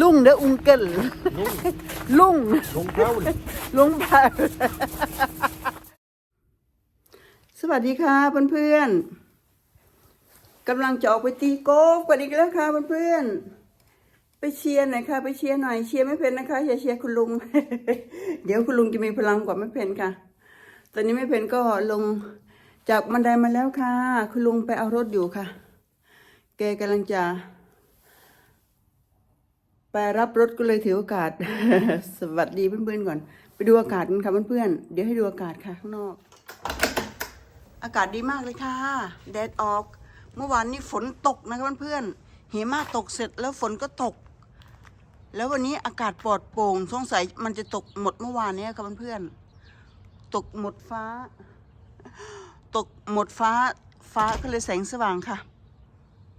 ลุงเด้ออุงเกิลลุง Long Paul. ลุงพาสวัสดีค่ะเพื่อนๆกำลังจะออกไปตีโกอล์ฟกันอีกแล้วค่ะเพื่อนๆไปเชียร์หน่อยค่ะ ไปเชียร์หน่อยเชียร์ไม่เป็นนะคะอย่าเชียร์คุณลุง เดี๋ยวคุณลุงจะมีพลังกว่าไม่เป็นค่ะ ตอนนี้ไม่เป็นก็ลงจากบันไดมาแล้วค่ะ คุณลุงไปเอารถอยู่ค่ะ แกกำลังจะ ไปรับรถก็เลยถือโอกาส สวัสดีเพื่อนๆก่อน ไปดูอากาศกันค่ะเพื่อนๆเดี๋ยวให้ดูอากาศค่ะข้างนอก อากาศดีมากเลยค่ะ แดดออก เมื่อวานนี้ฝนตกนะคะเพื่อนๆ หิมะตกเสร็จแล้วฝนก็ตก แล้ววันนี้อากาศปลอดโปร่งสงสัยมันจะตกหมดเมื่อวานนี้ค่ะเพื่อนๆ ตกหมดฟ้า ตกหมดฟ้า ฟ้าก็เลยแสงสว่างค่ะ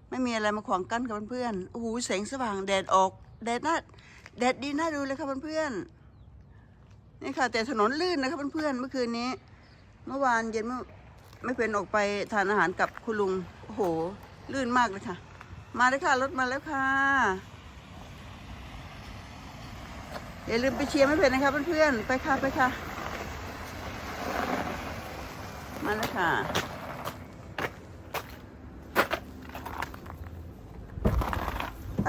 ไม่มีอะไรมาขวางกั้นกับเพื่อนๆ โอ้โหแสงสว่างแดดออก แดดน่าแดดดีน่าดูเลยค่ะเพื่อนๆนี่ค่ะ แต่ถนนลื่นนะคะเพื่อนๆเมื่อคืนนี้ เมื่อวานเย็นเมื่อไม่เป็นออกไปทานอาหารกับคุณลุงโอ้โห ลื่นมากเลยค่ะ มาเลยค่ะรถมาแล้วค่ะอย่าลืมไปเชียร์ไม่เป็นนะคะเพื่อนๆไปค่ะไปค่ะ มาแล้วค่ะ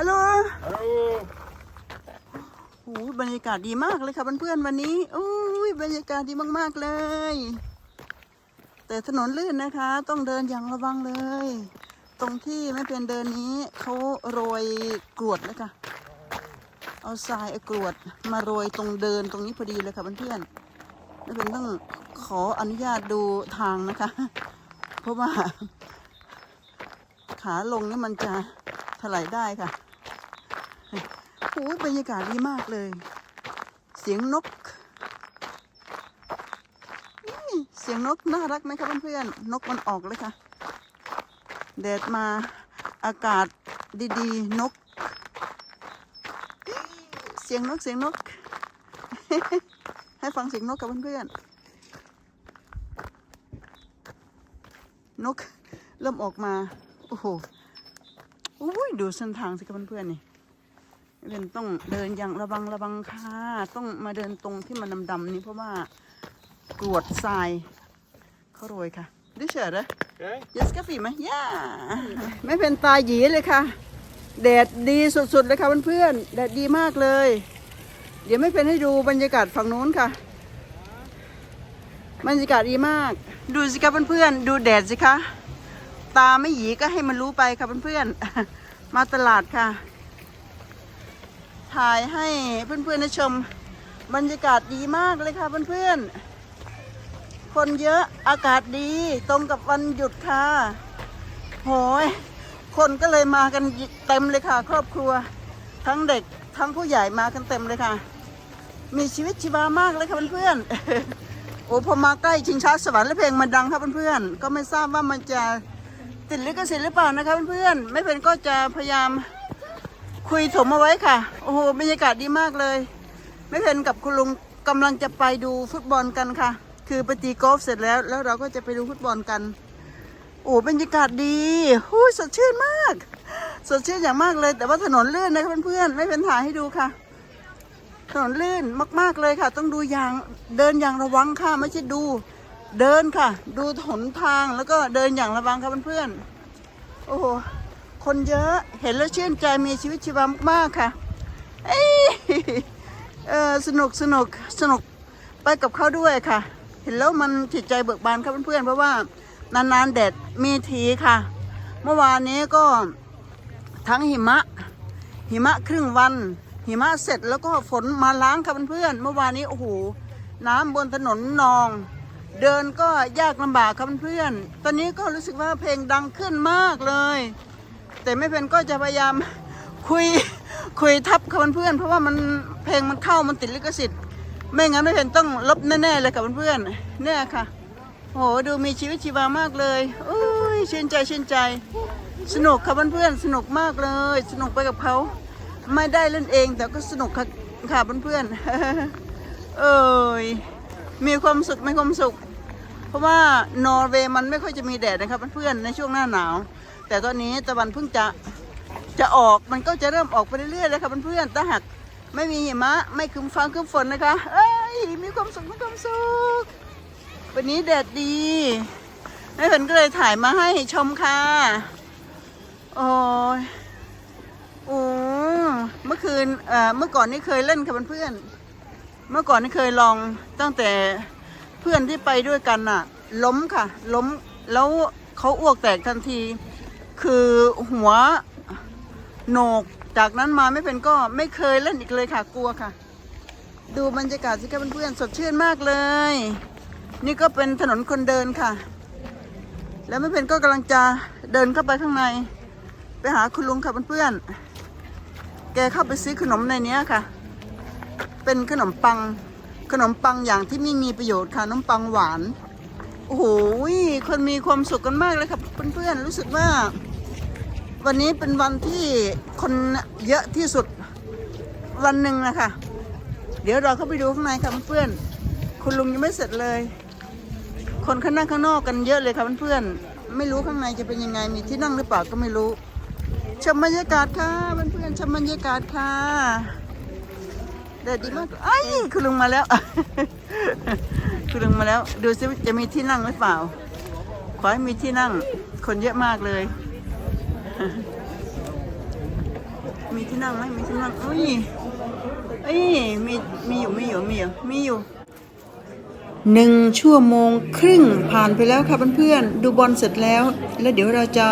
ฮัลโหล Hallo. โอ้ยบรรยากาศดีมากเลยค่ะเพื่อนๆวันนี้อุ้ยบรรยากาศดีมากๆเลย แต่ถนนลื่นนะคะ ต้องเดินอย่างระวังเลย ตรงที่ไม่เป็นเดินนี้เขาโรยกรวดแล้วค่ะ เอาทรายเอากรวดมาโรยตรงเดินตรงนี้พอดีเลยค่ะเพื่อนๆไม่เป็นต้องขออนุญาตดูทางนะคะ เพราะว่าขาลงนี่มันจะถลายได้ค่ะโอ้ย บรรยากาศดีมากเลย เสียงนกนี่เสียงนกน่ารักไหมคะเพื่อนๆนกมันออกเลยค่ะแดดมาอากาศดีๆ นก เสียงนกเสียงนก ให้ฟังเสียงนกกับเพื่อนๆนกเริ่มออกมา โอ้โหอุ้ยดูเส้นทางสิครับเพื่อนๆนี่ เป็นต้องเดินอย่างระวังระวังค่ะต้องมาเดินตรงที่มันดำๆนี่เพราะว่ากรวดทรายเขาโรยค่ะดูเฉยเลย Okay. ยัสกาฟีไหมย่าไม่เป็นตาหยีเลยค่ะแดดดีสุดๆเลยค่ะเพื่อนๆแดดดีมากเลย เดี๋ยวไม่เป็นให้ดูบรรยากาศฝั่งนู้นค่ะบรรยากาศดีมาก ดูสิคะเพื่อนๆดูแดดสิคะตาไม่หยีก็ให้มันรู้ไปค่ะเพื่อนๆมาตลาดค่ะ ถ่ายให้เพื่อนๆได้ชมบรรยากาศดีมากเลยค่ะเพื่อนๆ คนเยอะอากาศดีตรงกับวันหยุดค่ะโหยคนก็เลยมากันเต็มเลยค่ะ ครอบครัว ทั้งเด็กทั้งผู้ใหญ่มากันเต็มเลยค่ะ มีชีวิตชีวามากเลยค่ะเพื่อนๆ โอ้พอมาใกล้ชิงช้าสวรรค์และเพลงมันดังครับเพื่อนๆ ก็ไม่ทราบว่ามันจะติดลิขสิทธิ์หรือเปล่านะคะเพื่อนๆ ไม่เป็นก็จะพยายาม คุยถมเอาไว้ค่ะ โอ้โหบรรยากาศดีมากเลย ไม่เพนกับคุณลุงกำลังจะไปดูฟุตบอลกันค่ะ คือไปตีกอล์ฟเสร็จแล้ว แล้วเราก็จะไปดูฟุตบอลกัน โอ้บรรยากาศดีหูยสดชื่นมาก สดชื่นอย่างมากเลย แต่ว่าถนนลื่นนะคะเพื่อนๆไม่เป็นถ่ายให้ดูค่ะ ถนนลื่นมากๆเลยค่ะ ต้องดูอย่างเดินอย่างระวังค่ะไม่ใช่ดูเดินค่ะ ดูถนนทางแล้วก็เดินอย่างระวังค่ะเพื่อนๆโอ้โห คนเยอะเห็นแล้วชื่นใจมีชีวิตชีวามากๆค่ะเอเออสนุกสนุกสนุกไปกับเขาด้วยค่ะ เห็นแล้วมันจิตใจเบิกบานครับเพื่อนๆเพราะว่านานๆแดดมีทีค่ะ เมื่อวานนี้ก็ทั้งหิมะ หิมะครึ่งวัน หิมะเสร็จแล้วก็ฝนมาล้างครับเพื่อนๆเมื่อวานนี้โอ้โหน้ำบนถนนนอง เดินก็ยากลำบากครับเพื่อนๆตอนนี้ก็รู้สึกว่าเพลงดังขึ้นมากเลย แต่ไม่เป็นก็จะพยายามคุยคุยทับกับเพื่อนเพราะว่ามันเพลงมันเข้ามันติดลิขสิทธิ์ ไม่งั้นไม่เป็นต้องลบแน่ๆเลยกับเพื่อนๆเนี่ยค่ะโอ้โหดูมีชีวิตชีวามากเลยอุ้ยชื่นใจชื่นใจ สนุกค่ะเพื่อนๆสนุกมากเลย สนุกไปกับเขาไม่ได้เล่นเอง แต่ก็สนุกค่ะค่ะเพื่อนๆเอ้ยมีความสุขไมีความสุข เพราะว่านอร์เวย์มันไม่ค่อยจะมีแดดนะครับเพื่อนๆในช่วงหน้าหนาว แต่ตอนนี้ตะวันเพิ่งจะจะออกมันก็จะเริ่มออกไปเรื่อยๆแล้วค่ะเพื่อนๆถ้าหากไม่มีหิมะไม่คึมฟ้าคึมฝนนะคะ เอ้ยมีความสุขมีความสุขวันนี้แดดดีแม่เพ็ญก็เลยถ่ายมาให้ชมค่ะโอ้ยโอ้เมื่อคืนเอ่อเมื่อก่อนนี่เคยเล่นค่ะเพื่อนๆเมื่อก่อนนี่เคยลองตั้งแต่เพื่อนที่ไปด้วยกันน่ะ ล้มค่ะ ล้มแล้วเขาอ้วกแตกทันที คือหัวโหนก จากนั้นมาไม่เป็นก็ไม่เคยเล่นอีกเลยค่ะกลัวค่ะ ดูบรรยากาศสิคะเพื่อนๆสดชื่นมากเลย นี่ก็เป็นถนนคนเดินค่ะ แล้วไม่เป็นก็กำลังจะเดินเข้าไปข้างใน ไปหาคุณลุงค่ะเพื่อนๆแกเข้าไปซื้อขนมในเนี้ยค่ะ เป็นขนมปังขนมปังอย่างที่ไม่มีประโยชน์ค่ะขนมปังหวาน โอ้โห คนมีความสุขกันมากเลยครับเพื่อนๆ รู้สึกว่า วันนี้เป็นวันที่คนเยอะที่สุดวันหนึ่งนะคะ เดี๋ยวเราเข้าไปดูข้างในค่ะเพื่อนคุณลุงยังไม่เสร็จเลย คนข้างนั่งข้างนอกกันเยอะเลยค่ะเพื่อนไม่รู้ข้างในจะเป็นยังไงมีที่นั่งหรือเปล่าก็ไม่รู้ชมบรรยากาศค่ะเพื่อนๆชมบรรยากาศค่ะแดดดีมากไอ้คุณลุงมาแล้วคุณลุงมาแล้ว ดูซิจะมีที่นั่งหรือเปล่า ขอให้มีที่นั่ง คนเยอะมากเลย มีที่นั่งไหมมีที่นั่งอุ้ยเอ้ยมีมีอยู่มีอยู่มีอยู่มีอยู่หนึ่งชั่วโมงครึ่งผ่านไปแล้วค่ะเพื่อนๆดูบอลเสร็จแล้ว แล้วเดี๋ยวเราจะ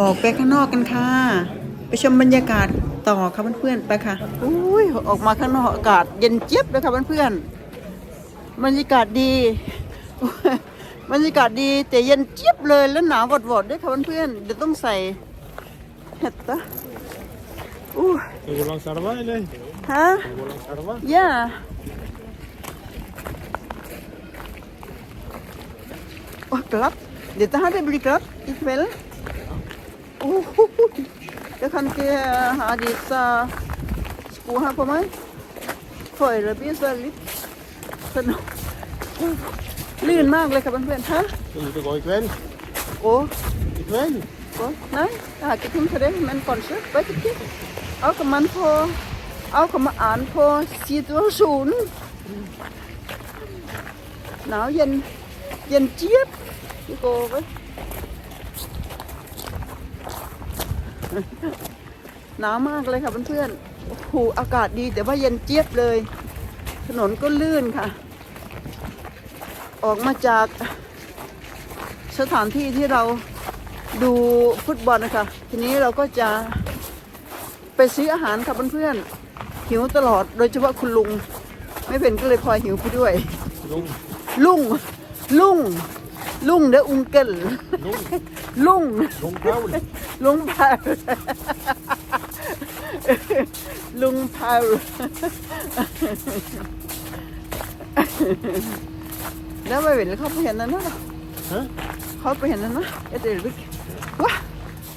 ออกไปข้างนอกกันค่ะ ไปชมบรรยากาศต่อค่ะเพื่อนๆไปค่ะอุ้ยออกมาข้างนอกอากาศเย็นเจี๊ยบเลยค่ะเพื่อนๆบรรยากาศดีบรรยากาศดีแต่เย็นเจี๊ยบเลยแล้วหนาววอดๆด้วยค่ะเพื่อนๆเดี๋ยวต้องใส่ hette. Uh. Skal du gå langs elva, eller? Oh. Hæ? Skal du gå? Ja. Å, glatt. Dette her det blir glatt i kveld. Oh, oh, oh. Jeg kan ikke eh, ha disse sko her på meg. Foreløpig så er det litt sånn Lynmagelig kan man vente her. Skal du ut gå i kveld? Og? I kveld? ก็นั่นหากินทะเลมันก่อนเชื่อไปที่เอาขมันพอเอากับมอ่านพอสี่ตัวศูนย์หนาวเย็นเย็นเจี๊ยบนี่โก้ไปหนาวมากเลยค่ะเพื่อนๆโอ้โหอากาศดีแต่ว่าเย็นเจี๊ยบเลย ถนนก็ลื่นค่ะ ออกมาจากสถานที่ที่เรา ดูฟุตบอลนะคะ ทีนี้เราก็จะไปซื้ออาหารค่ะเพื่อนๆหิวตลอดโดยเฉพาะคุณลุง ไม่เป็นก็เลยพลอยหิวไปด้วย Lung. ลุง ลุง ลุงเด้ออุงเกิล Lung. ลุง Lung Paul. ลุงพาวลุงพาวแล้วไม่เป็นเขาไปเห็นนั่นนะ Hæ? เขาไปเห็นนั่นนะเอเดริก